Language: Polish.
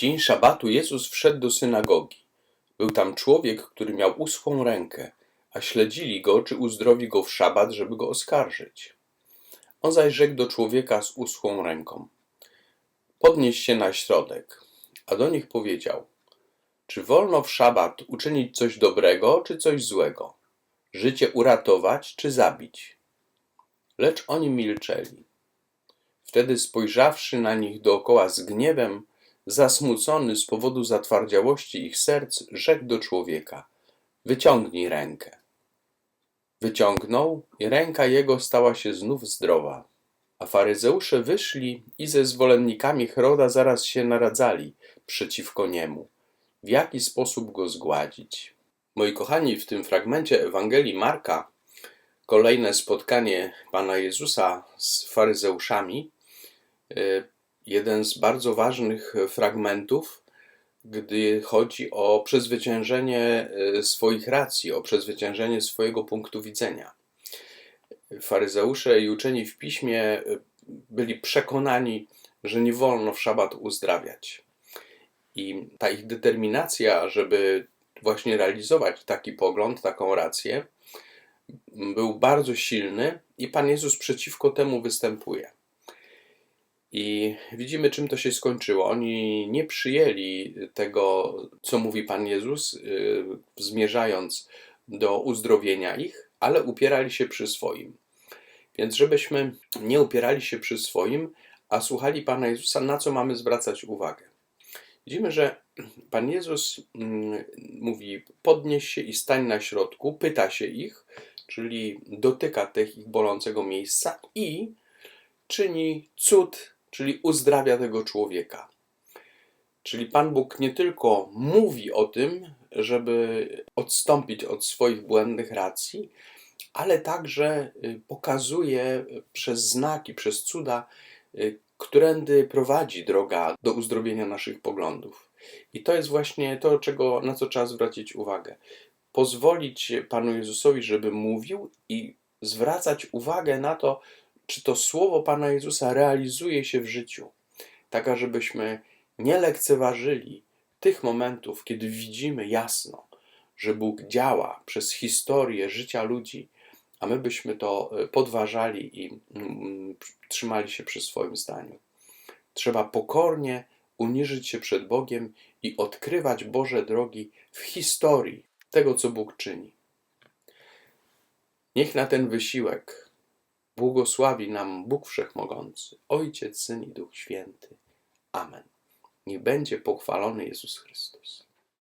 dzień szabatu Jezus wszedł do synagogi. Był tam człowiek, który miał uschłą rękę, a śledzili go, czy uzdrowi go w szabat, żeby go oskarżyć. On zaś rzekł do człowieka z uschłą ręką: Podnieś się na środek. A do nich powiedział: Czy wolno w szabat uczynić coś dobrego, czy coś złego? Życie uratować, czy zabić? Lecz oni milczeli. Wtedy spojrzawszy na nich dookoła z gniewem, zasmucony z powodu zatwardziałości ich serc, rzekł do człowieka: Wyciągnij rękę. Wyciągnął i ręka jego stała się znów zdrowa. A faryzeusze wyszli i ze zwolennikami Heroda zaraz się naradzali przeciwko niemu, w jaki sposób go zgładzić. Moi kochani, w tym fragmencie Ewangelii Marka kolejne spotkanie Pana Jezusa z faryzeuszami, y, jeden z bardzo ważnych fragmentów, gdy chodzi o przezwyciężenie y, swoich racji, o przezwyciężenie swojego punktu widzenia. Faryzeusze i uczeni w piśmie y, byli przekonani, że nie wolno w szabat uzdrawiać. I ta ich determinacja, żeby właśnie realizować taki pogląd, taką rację, był bardzo silny i Pan Jezus przeciwko temu występuje. I widzimy, czym to się skończyło. Oni nie przyjęli tego, co mówi Pan Jezus, yy, zmierzając do uzdrowienia ich, ale upierali się przy swoim. Więc żebyśmy nie upierali się przy swoim, a słuchali Pana Jezusa, na co mamy zwracać uwagę. Widzimy, że Pan Jezus mm, mówi: podnieś się i stań na środku, pyta się ich, czyli dotyka tych ich bolącego miejsca i czyni cud, czyli uzdrawia tego człowieka. Czyli Pan Bóg nie tylko mówi o tym, żeby odstąpić od swoich błędnych racji, ale także y, pokazuje przez znaki, przez cuda, y, którędy prowadzi droga do uzdrowienia naszych poglądów. I to jest właśnie to, czego, na co trzeba zwrócić uwagę. Pozwolić Panu Jezusowi, żeby mówił i zwracać uwagę na to, czy to słowo Pana Jezusa realizuje się w życiu. Tak, żebyśmy nie lekceważyli tych momentów, kiedy widzimy jasno, że Bóg działa przez historię życia ludzi, a my byśmy to e, podważali i mm, trzymali się przy swoim zdaniu. Trzeba pokornie uniżyć się przed Bogiem i odkrywać Boże drogi w historii tego, co Bóg czyni. Niech na ten wysiłek błogosławi nam Bóg Wszechmogący, Ojciec, Syn i Duch Święty. Amen. Niech będzie pochwalony Jezus Chrystus.